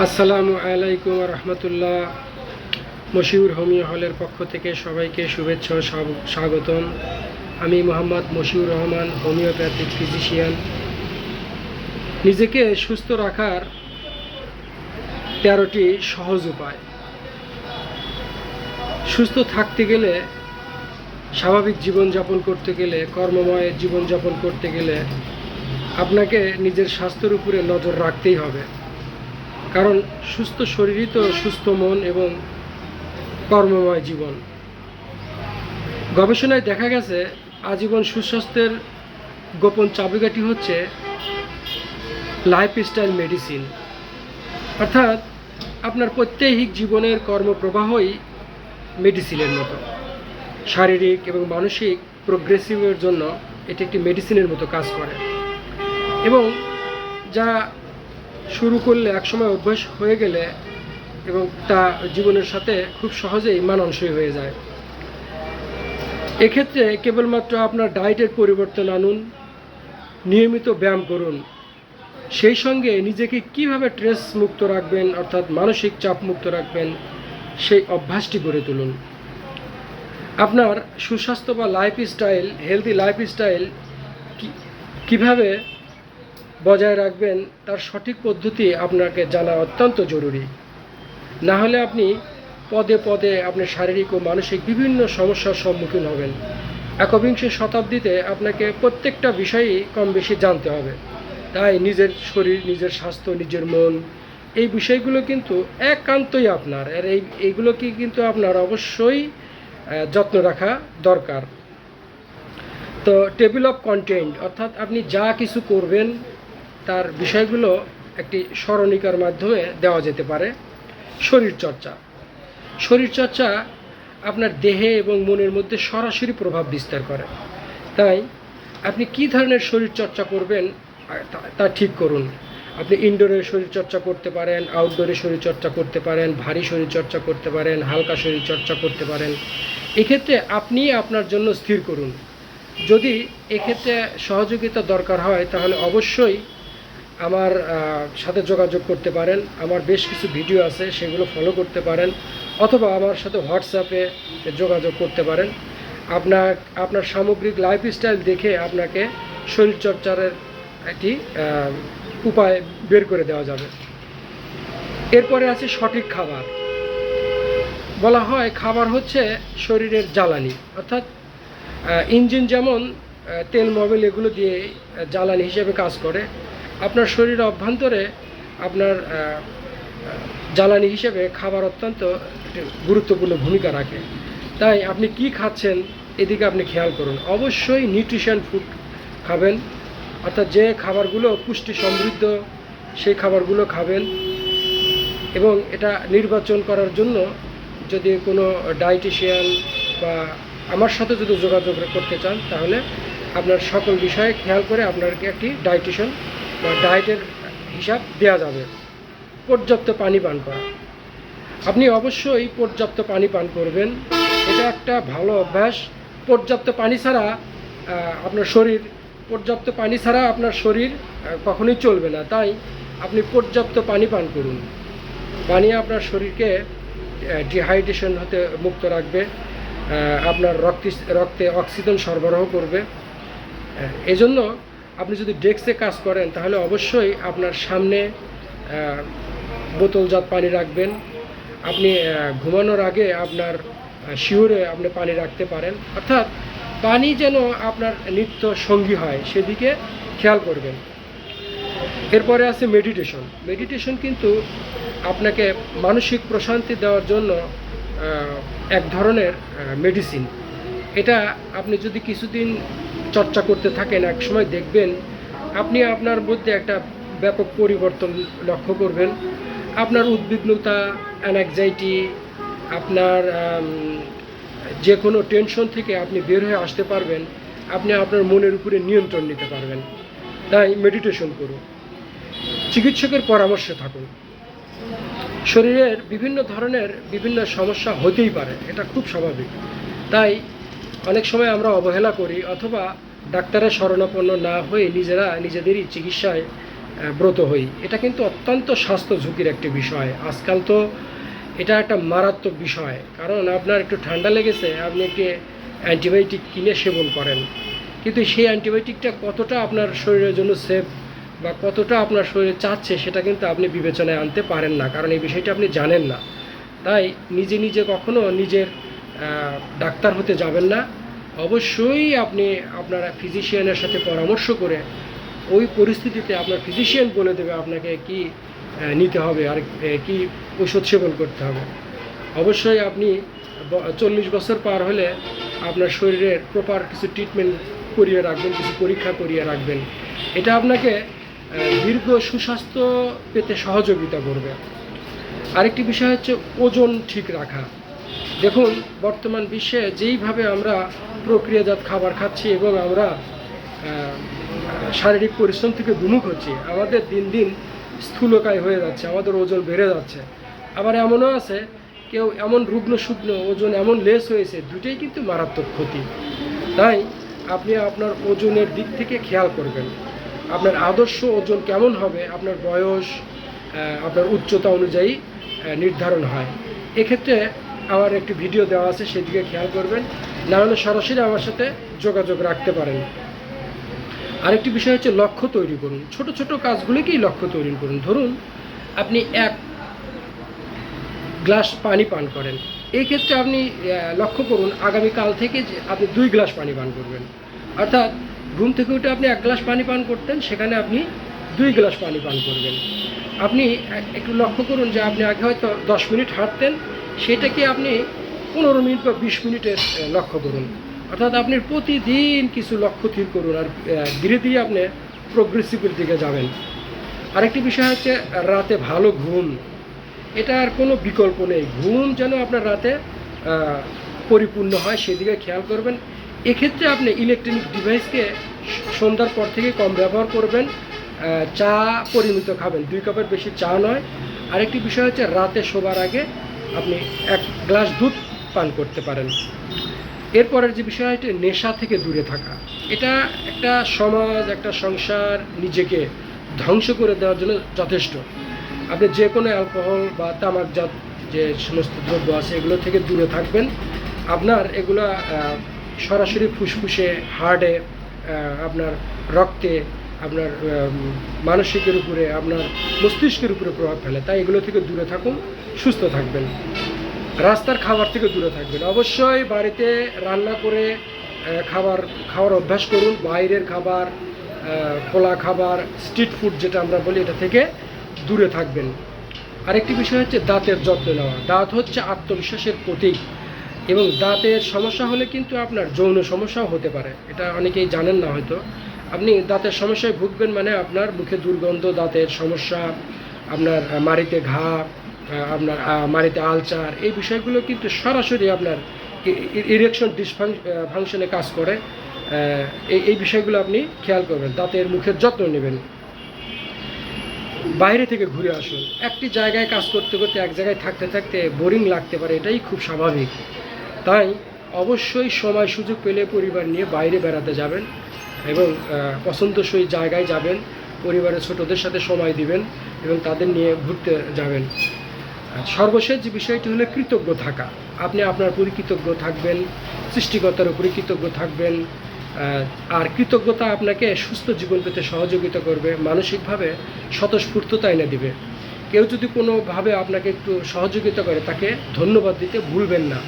আসসালামু আলাইকুম রহমতুল্লাহ। মশিউর হোমিও হলের পক্ষ থেকে সবাইকে শুভেচ্ছা স্বাগতম। আমি মোহাম্মদ মশিউর রহমান, হোমিওপ্যাথিক ফিজিশিয়ান। নিজেকে সুস্থ রাখার তেরোটি সহজ উপায়। সুস্থ থাকতে গেলে, স্বাভাবিক জীবনযাপন করতে গেলে, কর্মময় জীবনযাপন করতে গেলে, আপনাকে নিজের স্বাস্থ্যের উপরে নজর রাখতেই হবে। কারণ সুস্থ শরীরই তো সুস্থ মন এবং কর্মময় জীবন। গবেষণায় দেখা গেছে, আজীবন সুস্বাস্থ্যের গোপন চাবিকাঠি হচ্ছে লাইফস্টাইল মেডিসিন অর্থাৎ আপনার প্রত্যেক জীবনের কর্মপ্রবাহই মেডিসিনের মতো। শারীরিক এবং মানসিক প্রোগ্রেসিভের জন্য এটি একটি মেডিসিনের মতো কাজ করে। এবং যা শুরু করলে একসময় অভ্যাস হয়ে গেলে এবং তা জীবনের সাথে খুব সহজেই মানানসই হয়ে যায়। এক্ষেত্রে কেবলমাত্র আপনার ডায়েটের পরিবর্তন আনুন, নিয়মিত ব্যায়াম করুন। সেই সঙ্গে নিজেকে কীভাবে স্ট্রেস মুক্ত রাখবেন, অর্থাৎ মানসিক চাপ মুক্ত রাখবেন, সেই অভ্যাসটি গড়ে তুলুন। আপনার সুস্বাস্থ্য বা লাইফস্টাইল হেলদি লাইফস্টাইল কীভাবে বজায় রাখবেন, তার সঠিক পদ্ধতি আপনাকে জানা অত্যন্ত জরুরি। না হলে আপনি পদে পদে আপনি শারীরিক ও মানসিক বিভিন্ন সমস্যার সম্মুখীন হবেন। একবিংশ শতাব্দীতে আপনাকে প্রত্যেকটা বিষয়ই কম বেশি জানতে হবে। তাই নিজের শরীর, নিজের স্বাস্থ্য, নিজের মন, এই বিষয়গুলো কিন্তু একান্তই আপনার। আর এই, এইগুলোকে কিন্তু আপনার অবশ্যই যত্ন রাখা দরকার। তো টেবিল অফ কন্টেন্ট অর্থাৎ আপনি যা কিছু করবেন তার বিষয়গুলো একটি স্মরণিকার মাধ্যমে দেওয়া যেতে পারে, শরীরচর্চা। শরীরচর্চা আপনার দেহে এবং মনের মধ্যে সরাসরি প্রভাব বিস্তার করে। তাই আপনি কী ধরনের শরীরচর্চা করবেন তা- ঠিক করুন। আপনি ইনডোরে শরীরচর্চা করতে পারেন আউটডোরে শরীরচর্চা করতে পারেন, ভারী শরীরচর্চা করতে পারেন, হালকা শরীরচর্চা করতে পারেন। এক্ষেত্রে আপনি আপনার জন্য স্থির করুন। যদি এক্ষেত্রে সহযোগিতা দরকার হয়, তাহলে অবশ্যই আমার সাথে যোগাযোগ করতে পারেন। আমার বেশ কিছু ভিডিও আছে, সেগুলো ফলো করতে পারেন। অথবা আমার সাথে হোয়াটসঅ্যাপে যোগাযোগ করতে পারেন। আপনার আপনার সামগ্রিক লাইফস্টাইল দেখে আপনাকে শরীরচর্চার একটি উপায় বের করে দেওয়া যাবে। এরপরে আছে সঠিক খাবার। বলা হয় খাবার হচ্ছে শরীরের জ্বালানি। অর্থাৎ ইঞ্জিন যেমন তেল, মোবিল এগুলো দিয়ে জ্বালানি হিসেবে কাজ করে আপনার শরীরের অভ্যন্তরে আপনার জ্বালানি হিসেবে খাবার অত্যন্ত গুরুত্বপূর্ণ ভূমিকা রাখে। তাই আপনি কি খাচ্ছেন এদিকে আপনি খেয়াল করুন। অবশ্যই নিউট্রিশন ফুড খাবেন, অর্থাৎ যে খাবারগুলো পুষ্টি সমৃদ্ধ, সেই খাবারগুলো খাবেন এবং এটা নির্বাচন করার জন্য যদি কোনো ডায়েটিশিয়ান বা আমার সাথে যদি যোগাযোগ করতে চান, তাহলে আপনার সকল বিষয়ে খেয়াল করে আপনাকে একটি ডায়েটিশিয়ান বা ডায়েটের হিসাব দেওয়া যাবে। পর্যাপ্ত পানি পান করা। আপনি অবশ্যই পর্যাপ্ত পানি পান করবেন। এটা একটা ভালো অভ্যাস। পর্যাপ্ত পানি ছাড়া আপনার শরীর, পর্যাপ্ত পানি ছাড়া আপনার শরীর কখনোই চলবে না। তাই আপনি পর্যাপ্ত পানি পান করুন। পানি আপনার শরীরকে ডিহাইড্রেশন হতে মুক্ত রাখবে। আপনার রক্তি, রক্তে অক্সিজেন সরবরাহ করবে। এজন্য আপনি যদি ডেস্কে কাজ করেন, তাহলে অবশ্যই আপনার সামনে বোতলজাত পানি রাখবেন। আপনি ঘুমানোর আগে আপনার শিওরে আপনি পানি রাখতে পারেন। অর্থাৎ পানি যেন আপনার নিত্য সঙ্গী হয়, সেদিকে খেয়াল করবেন। এরপরে আছে মেডিটেশন। মেডিটেশন কিন্তু আপনাকে মানসিক প্রশান্তি দেওয়ার জন্য এক ধরনের মেডিসিন এটা আপনি যদি কিছুদিন চর্চা করতে থাকেন, এক সময় দেখবেন আপনি আপনার মধ্যে একটা ব্যাপক পরিবর্তন লক্ষ্য করবেন। আপনার উদ্বিগ্নতা অ্যাংজাইটি আপনার যে কোনো টেনশন থেকে আপনি বের হয়ে আসতে পারবেন, আপনি আপনার মনের উপরে নিয়ন্ত্রণ নিতে পারবেন। তাই মেডিটেশন করুন। চিকিৎসকের পরামর্শে থাকুন। শরীরের বিভিন্ন ধরনের বিভিন্ন সমস্যা হতেই পারে, এটা খুব স্বাভাবিক। তাই অনেক সময় আমরা অবহেলা করি অথবা ডাক্তারের শরণাপন্ন না হয়ে নিজেরা নিজেদেরই চিকিৎসায় ব্রত হই। এটা কিন্তু অত্যন্ত স্বাস্থ্য ঝুঁকির একটি বিষয়। আজকাল তো এটা একটা মারাত্মক বিষয়। কারণ আপনার একটু ঠান্ডা লেগেছে, আপনি একটি অ্যান্টিবায়োটিক কিনে সেবন করেন। কিন্তু সেই অ্যান্টিবায়োটিকটা কতটা আপনার শরীরের জন্য সেফ বা কতটা আপনার শরীরে চাচ্ছে, সেটা কিন্তু আপনি বিবেচনায় আনতে পারেন না। কারণ এই বিষয়টা আপনি জানেন না। তাই নিজে নিজে কখনো নিজের ডাক্তার হতে যাবেন না। অবশ্যই আপনি আপনার ফিজিশিয়ানের সাথে পরামর্শ করে ওই পরিস্থিতিতে আপনার ফিজিশিয়ান বলে দেবে আপনাকে কি নিতে হবে আর কি ওষুধ সেবন করতে হবে। অবশ্যই আপনি চল্লিশ বছর পার হলে আপনার শরীরের প্রপার কিছু ট্রিটমেন্ট করিয়ে রাখবেন, কিছু পরীক্ষা করিয়ে রাখবেন। এটা আপনাকে দীর্ঘ সুস্বাস্থ্য পেতে সহযোগিতা করবে। আরেকটি বিষয় হচ্ছে ওজন ঠিক রাখা। দেখুন, বর্তমান বিশ্বে যেইভাবে আমরা প্রক্রিয়াজাত খাবার খাচ্ছি এবং আমরা শারীরিক পরিশ্রম থেকে বিমুখ হচ্ছি, আমাদের দিন দিন স্থূলকায় হয়ে যাচ্ছে, আমাদের ওজন বেড়ে যাচ্ছে। আবার এমনও আছে, কেউ এমন রুগ্ন শুকন ওজন এমন লেস হয়েছে, দুটোই কিন্তু মারাত্মক ক্ষতি। তাই আপনি আপনার ওজনের দিক থেকে খেয়াল করবেন। আপনার আদর্শ ওজন কেমন হবে, আপনার বয়স আপনার উচ্চতা অনুযায়ী নির্ধারণ হয়। এক্ষেত্রে আমার একটি ভিডিও দেওয়া আছে, সেদিকে খেয়াল করবেন। না হলে সরাসরি আমার সাথে যোগাযোগ রাখতে পারেন। আরেকটি বিষয় হচ্ছে লক্ষ্য তৈরি করুন। ছোট ছোট কাজগুলিকেই লক্ষ্য তৈরি করুন। ধরুন, আপনি এক গ্লাস পানি পান করেন। এই ক্ষেত্রে আপনি লক্ষ্য করুন, আগামীকাল থেকে যে আপনি দুই গ্লাস পানি পান করবেন। অর্থাৎ, ঘুম থেকে উঠে আপনি এক গ্লাস পানি পান করতেন, সেখানে আপনি দুই গ্লাস পানি পান করবেন। আপনি এক- একটু লক্ষ্য করুন যে আপনি আগে হয়তো দশ মিনিট হাঁটতেন সেটাকে আপনি পনেরো মিনিট বা বিশ মিনিটের লক্ষ্য করুন। অর্থাৎ আপনি প্রতিদিন কিছু লক্ষ্য স্থির করুন আর ধীরে ধীরে আপনি প্রোগ্রেসিভের দিকে যাবেন। আরেকটি বিষয় হচ্ছে রাতে ভালো ঘুম। এটার কোনো বিকল্প নেই। ঘুম যেন আপনার রাতে পরিপূর্ণ হয়, সেদিকে খেয়াল করবেন। এক্ষেত্রে আপনি ইলেকট্রনিক ডিভাইসকে সন্ধ্যার পর থেকে কম ব্যবহার করবেন। চা পরিমিত খাবেন। দুই কাপের বেশি চা নয়। আরেকটি বিষয় হচ্ছে রাতে শোবার আগে আপনি এক গ্লাস দুধ পান করতে পারেন। এরপরের যে বিষয় হচ্ছে নেশা থেকে দূরে থাকা। এটা একটা সমাজ, একটা সংসার নিজেকে ধ্বংস করে দেওয়ার জন্য যথেষ্ট। আপনি যে কোনো অ্যালকোহল বা তামাকজাত যে সমস্ত দ্রব্য আছে, এগুলো থেকে দূরে থাকবেন। আপনার এগুলো সরাসরি ফুসফুসে, হার্টে আপনার রক্তে আপনার মানসিকের উপরে, আপনার মস্তিষ্কের উপরে প্রভাব ফেলে। তাই এগুলো থেকে দূরে থাকুন, সুস্থ থাকবেন। রাস্তার খাবার থেকে দূরে থাকবেন। অবশ্যই বাড়িতে রান্না করে খাবার, খাওয়ার অভ্যাস করুন। বাইরের খাবার খোলা খাবার, স্ট্রিট ফুড যেটা আমরা বলি, এটা থেকে দূরে থাকবেন। আরেকটি বিষয় হচ্ছে দাঁতের যত্ন নেওয়া। দাঁত হচ্ছে আত্মবিশ্বাসের প্রতীক। এবং দাঁতের সমস্যা হলে কিন্তু আপনার যৌন সমস্যাও হতে পারে। এটা অনেকেই জানেন না হয়তো। আপনি দাঁতের সমস্যায় ভুগবেন মানে আপনার মুখে দুর্গন্ধ, দাঁতের সমস্যা, আপনার মাড়িতে ঘা আপনার মাড়িতে আলচার এই বিষয়গুলো কিন্তু সরাসরি আপনার ইরেকশন ডিসফাংশনে কাজ করে। এই এই বিষয়গুলো আপনি খেয়াল করবেন, দাঁতের মুখের যত্ন নেবেন। বাইরে থেকে ঘুরে আসুন। একটি জায়গায় কাজ করতে করতে, এক জায়গায় থাকতে থাকতে বোরিং লাগতে পারে, এটাই খুব স্বাভাবিক। তাই অবশ্যই সময় সুযোগ পেলে পরিবার নিয়ে বাইরে বেড়াতে যাবেন। এবং পছন্দসই জায়গায় যাবেন, পরিবারের ছোটদের সাথে সময় দিবেন এবং তাদের নিয়ে ঘুরতে যাবেন। সর্বশেষ যে বিষয়টি হলো কৃতজ্ঞ থাকা। আপনি আপনার প্রতি কৃতজ্ঞ থাকবেন, সৃষ্টিকর্তার উপরে কৃতজ্ঞ থাকবেন আর কৃতজ্ঞতা আপনাকে সুস্থ জীবন পেতে সহযোগিতা করবে, মানসিকভাবে স্বতঃস্ফূর্ততা এনে দিবে। কেউ যদি কোনোভাবে আপনাকে একটু সহযোগিতা করে, তাকে ধন্যবাদ দিতে ভুলবেন না।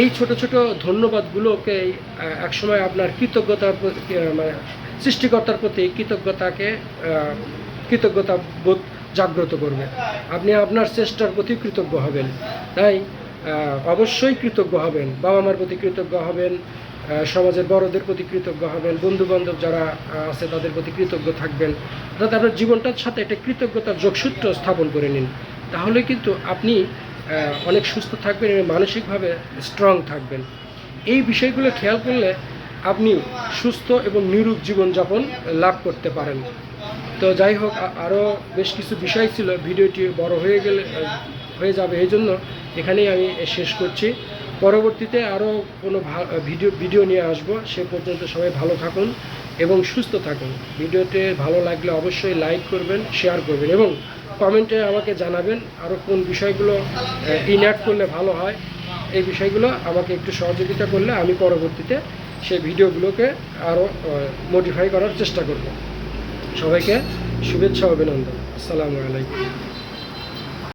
এই ছোট ছোট ধন্যবাদগুলোকে একসময় আপনার কৃতজ্ঞতার মানে সৃষ্টিকর্তার প্রতি কৃতজ্ঞতাকে কৃতজ্ঞতা বোধ জাগ্রত করবে আপনি আপনার চেষ্টার প্রতি কৃতজ্ঞ হবেন। তাই অবশ্যই কৃতজ্ঞ হবেন বাবা মার প্রতি কৃতজ্ঞ হবেন সমাজের বড়দের প্রতি কৃতজ্ঞ হবেন বন্ধু বান্ধব যারা আছে তাদের প্রতি কৃতজ্ঞ থাকবেন। অর্থাৎ আপনার জীবনটার সাথে একটা কৃতজ্ঞতার যোগসূত্র স্থাপন করে নিন। তাহলে কিন্তু আপনি অনেক সুস্থ থাকবেন এবং মানসিকভাবে স্ট্রং থাকবেন। এই বিষয়গুলো খেয়াল করলে আপনি সুস্থ এবং নিরূপ জীবনযাপন লাভ করতে পারেন। তো যাই হোক আরও বেশ কিছু বিষয় ছিল, ভিডিওটি বড় হয়ে গেলে হয়ে যাবে এই জন্য এখানেই আমি শেষ করছি। পরবর্তীতে আরও কোনো ভিডিও ভিডিও নিয়ে আসব। সে পর্যন্ত সবাই ভালো থাকুন এবং সুস্থ থাকুন। ভিডিওতে ভালো লাগলে অবশ্যই লাইক করবেন শেয়ার করবেন এবং কমেন্টে আমাকে জানাবেন আরও কোন বিষয়গুলো ইনঅ্যাড করলে ভালো হয়। এই বিষয়গুলো আমাকে একটু সহযোগিতা করলে আমি পরবর্তীতে সেই ভিডিওগুলোকে আরও মডিফাই করার চেষ্টা করব। সবাইকে শুভেচ্ছা, অভিনন্দন। আসসালামু আলাইকুম।